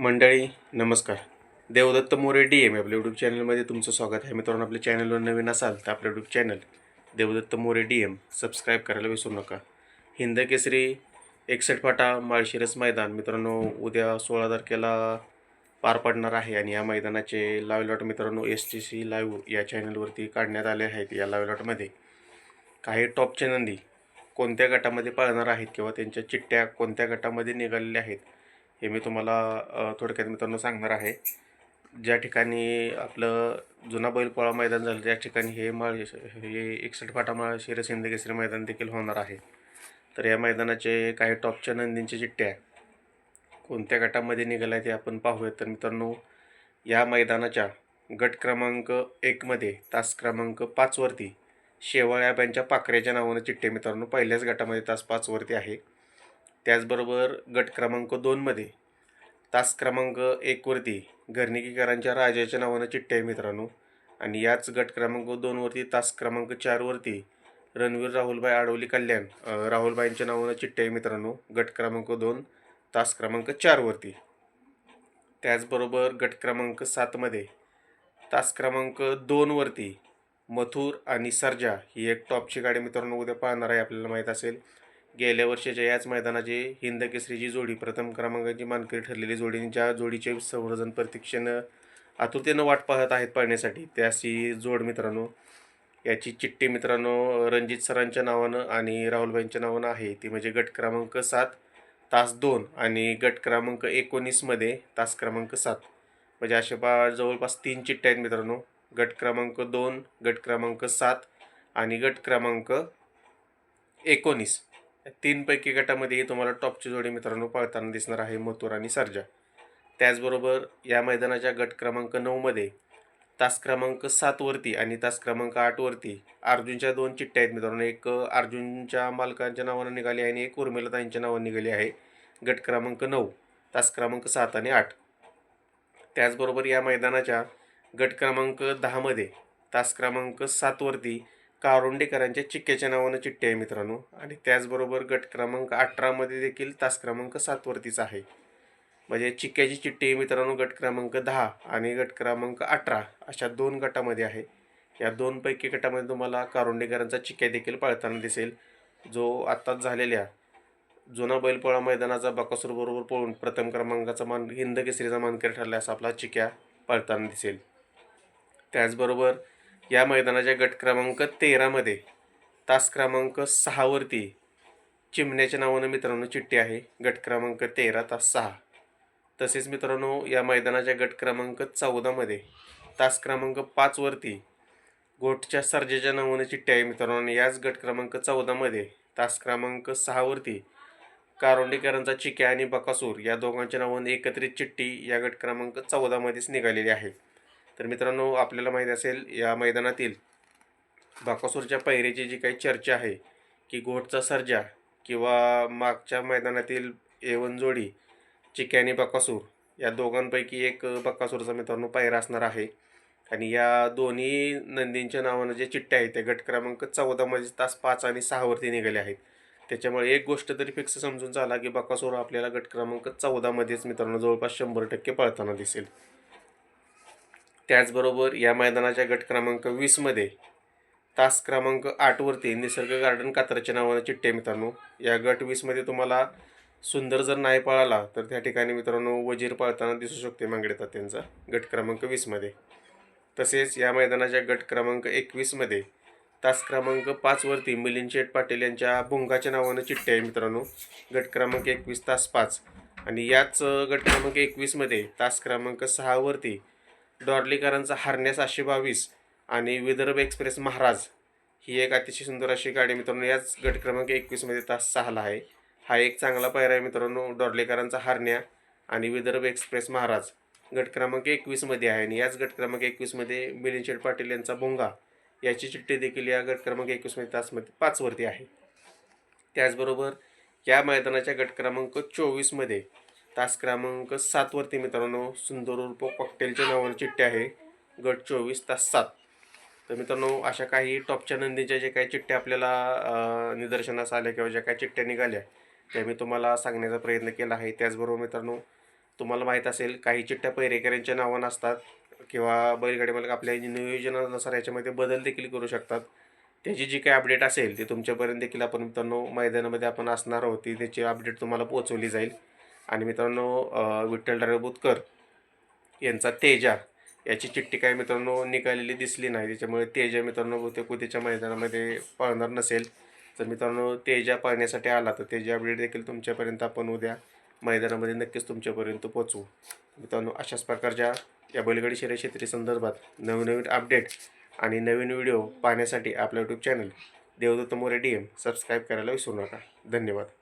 मंडळी नमस्कार. Devdatt More D M आपल्या यूट्यूब चॅनलमध्ये तुमचं स्वागत आहे. मित्रांनो आपल्या चॅनलवर नवीन असाल तर आपलं YouTube channel Devdatta More D M subscribe करायला विसरू नका. हिंद केसरी एकसठ फाटा माळशिरस मैदान. मित्रांनो उद्या सोळा तारखेला पार पडणार आहे आणि या मैदानाचे लाईव्ह लॉट मित्रांनो एस टी सी लाईव्ह या चॅनलवरती काढण्यात आले आहेत या लाईव्ह लॉटमध्ये काही टॉपच्या नंदी कोणत्या गटामध्ये पाळणार आहेत किंवा त्यांच्या चिठ्ठ्या कोणत्या गटामध्ये निघालेल्या आहेत हे मी तुम्हाला थोडक्यात मित्रांनो सांगणार आहे. ज्या ठिकाणी आपलं जुना बैलपोळा मैदान झालं त्या ठिकाणी हे माळ हे एकसठ फाटा माळ शिरस केसरी मैदान देखील होणार आहे. तर या मैदानाचे काही टॉपच्या नंदींच्या चिठ्ठ्या कोणत्या गटामध्ये निघाल्या ते आपण पाहूयात. तर मित्रांनो या मैदानाच्या गट क्रमांक एकमध्ये तास क्रमांक पाचवरती शेवाळ यांच्या नावानं चिठ्ठे मित्रांनो. पहिल्याच गटामध्ये तास पाचवरती आहे. त्याचबरोबर गट क्रमांक दोनमध्ये तास क्रमांक एकवरती घरणिकीकरांच्या राजाच्या नावानं चिठ्ठी आहे मित्रांनो. आणि याच गट क्रमांक दोनवरती तास क्रमांक चारवरती रणवीर राहुलबाई आडवली कल्याण राहुलबाईंच्या नावानं चिठ्ठी आहे मित्रांनो. गट क्रमांक दोन तास क्रमांक चारवरती त्याचबरोबर गट क्रमांक सातमध्ये तास क्रमांक दोनवरती मथुर आणि सर्जा ही एक टॉपची गाडी मित्रांनो उद्या पाहणार आहे आपल्याला माहीत असेल. गेल्या वर्षीच्या याच मैदानाची हिंद केसरीची जोडी. प्रथम क्रमांकाची मानकरी ठरलेली जोडी. ज्या जोडीचे संवर्धन प्रतीक्षेनं आतुरतेनं वाट पाहत आहेत पाहण्यासाठी त्याची जोड मित्रांनो याची चिठ्ठी मित्रांनो रणजित सरांच्या नावानं आणि राहुलबाईंच्या नावानं आहे. ती म्हणजे गट क्रमांक सात तास दोन आणि गट क्रमांक एकोणीसमध्ये तास क्रमांक सात. म्हणजे असे बा जवळपास तीन चिठ्ठ्या आहेत मित्रांनो. गट क्रमांक दोन गट क्रमांक सात आणि गट क्रमांक एकोणीस. तीनपैकी गटामध्येही तुम्हाला टॉपची जोडी मित्रांनो पळताना दिसणार आहे मथुर आणि सर्जा. त्याचबरोबर या मैदानाच्या गट क्रमांक नऊमध्ये तास क्रमांक सातवरती आणि तास क्रमांक आठवरती अर्जुनच्या दोन चिठ्ठ्या आहेत मित्रांनो. एक अर्जुनच्या मालकांच्या नावानं निघाली आहे आणि एक उर्मिलाताईंच्या नावानं निघाली आहे. गट क्रमांक नऊ तास क्रमांक सात आणि आठ. त्याचबरोबर या मैदानाच्या गट क्रमांक दहामध्ये तास क्रमांक सातवरती कारोंडेकरांच्या चिक्क्याच्या नावानं चिठ्ठी आहे मित्रांनो. आणि त्याचबरोबर गट क्रमांक अठरामध्ये देखील तास क्रमांक सातवरतीचा आहे. म्हणजे चिक्क्याची चिठ्ठी आहे मित्रांनो गट क्रमांक दहा आणि गट क्रमांक अठरा अशा दोन गटामध्ये आहे. या दोनपैकी गटामध्ये तुम्हाला कारोंडेकरांचा चिक्क्या देखील पळताना दिसेल. जो आत्ताच झालेल्या जुना बैलपोळा मैदानाचा बकासूरबरोबर पळून प्रथम क्रमांकाचा मान हिंद केसरीचा मानकरी ठरला असा आपला चिक्या पळताना दिसेल. त्याचबरोबर या मैदानाच्या गट क्रमांक तेरामध्ये तास क्रमांक सहावरती चिमण्याच्या नावानं मित्रांनो चिठ्ठी आहे. गट क्रमांक तेरा तास सहा. तसेच मित्रांनो या मैदानाच्या गट क्रमांक चौदामध्ये तास क्रमांक पाचवरती गोठच्या सर्जेच्या नावानं चिठ्ठी आहे मित्रांनो. आणि याच गट क्रमांक चौदामध्ये तास क्रमांक सहावरती कारोंडेकरांचा चिक्या आणि बकासूर या दोघांच्या नावानं एकत्रित चिठ्ठी या गट क्रमांक चौदामध्येच निघालेली आहे. तर मित्रांनो आपल्याला माहीत असेल या मैदानातील बाकासूरच्या पैरेची जी काही चर्चा आहे की घोटचा सर्जा किंवा मागच्या मैदानातील एवन जोडी चिक्या आणि बकासूर या दोघांपैकी एक बकासूरचा मित्रांनो पायरा असणार आहे. आणि या दोन्ही नंदींच्या नावानं जे चिठ्ठ्या आहेत त्या गट क्रमांक चौदामध्ये तास पाच आणि सहावरती निघाले आहेत. त्याच्यामुळे एक गोष्ट तरी फिक्स समजून चाला की बकासूर आपल्याला गट क्रमांक चौदामध्येच मित्रांनो जवळपास शंभर टक्के पळताना दिसेल. त्याचबरोबर या मैदानाच्या गट क्रमांक वीसमध्ये तास क्रमांक आठवरती निसर्ग गार्डन कात्रच्या नावानं चिट्टे आहे मित्रांनो. या गट वीसमध्ये तुम्हाला सुंदर जर नाही पळाला तर त्या ठिकाणी मित्रांनो वजीर पळताना दिसू शकते मांगडे तात्यांचा गट क्रमांक वीसमध्ये तसेच या मैदानाच्या गट क्रमांक एकवीसमध्ये तास क्रमांक पाचवरती मिलिंद शेठ पाटील यांच्या भुंगाच्या नावानं चिठ्ठी आहे मित्रांनो. गट क्रमांक एकवीस तास पाच. आणि याच गट क्रमांक एकवीसमध्ये तास क्रमांक सहावरती डॉर्लीकरांचा हरण्या सातशे बावीस आणि विदर्भ एक्सप्रेस महाराज ही एक अतिशय सुंदर अशी गाडी मित्रांनो याच गट क्रमांक एकवीसमध्ये तास सहाला आहे. हा एक चांगला पायरा आहे मित्रांनो डॉर्लेकरांचा हरण्या आणि विदर्भ एक्सप्रेस महाराज गट क्रमांक एकवीसमध्ये आहे. आणि याच गट क्रमांक एकवीसमध्ये मिलिंद शेठ पाटील यांचा भोंगा याची चिठ्ठी देखील या गट क्रमांक एकवीसमध्ये तासमध्ये पाचवरती आहे. त्याचबरोबर या मैदानाच्या गट क्रमांक चोवीसमध्ये तास क्रमांक सातवरती मित्रांनो सुंदर उर्फ कॉकटेलच्या नावानं चिठ्ठी आहे. गट चोवीस तास सात. तर मित्रांनो अशा काही टॉपच्या नंदीच्या जे काही चिठ्ठ्या आपल्याला निदर्शनास आल्या किंवा ज्या काही चिठ्ठ्या निघाल्या त्या मी तुम्हाला सांगण्याचा प्रयत्न केला आहे. त्याचबरोबर मित्रांनो तुम्हाला माहीत असेल काही चिठ्ठ्या पैरेकऱ्यांच्या नावानं असतात किंवा बैलगाडी मालक आपल्या नियोजनानुसार याच्यामध्ये बदल देखील करू शकतात. त्याची जी काही अपडेट असेल ती तुमच्यापर्यंत देखील आपण मित्रांनो मैदानामध्ये आपण असणार आहोत ती त्याची अपडेट तुम्हाला पोहोचवली जाईल. आणि मित्रांनो विठ्ठल ड्रायव्हर यांचा तेजा याची चिठ्ठी काय मित्रांनो निघालेली दिसली नाही. त्याच्यामुळे तेजा मित्रांनो बहुतेक उद्याच्या मैदानामध्ये पाहणार नसेल. तर मित्रांनो तेजा पाहण्यासाठी आला तर तेजा अपडेट देखील तुमच्यापर्यंत आपण उद्या मैदानामध्ये नक्कीच तुमच्यापर्यंत पोचवू मित्रांनो अशाच प्रकारच्या या बैलगाडी शर्यत क्षेत्री संदर्भात नवनवीन अपडेट आणि नवीन व्हिडिओ पाहण्यासाठी आपलं YouTube channel Devdatta More D M subscribe करायला विसरू नका. धन्यवाद.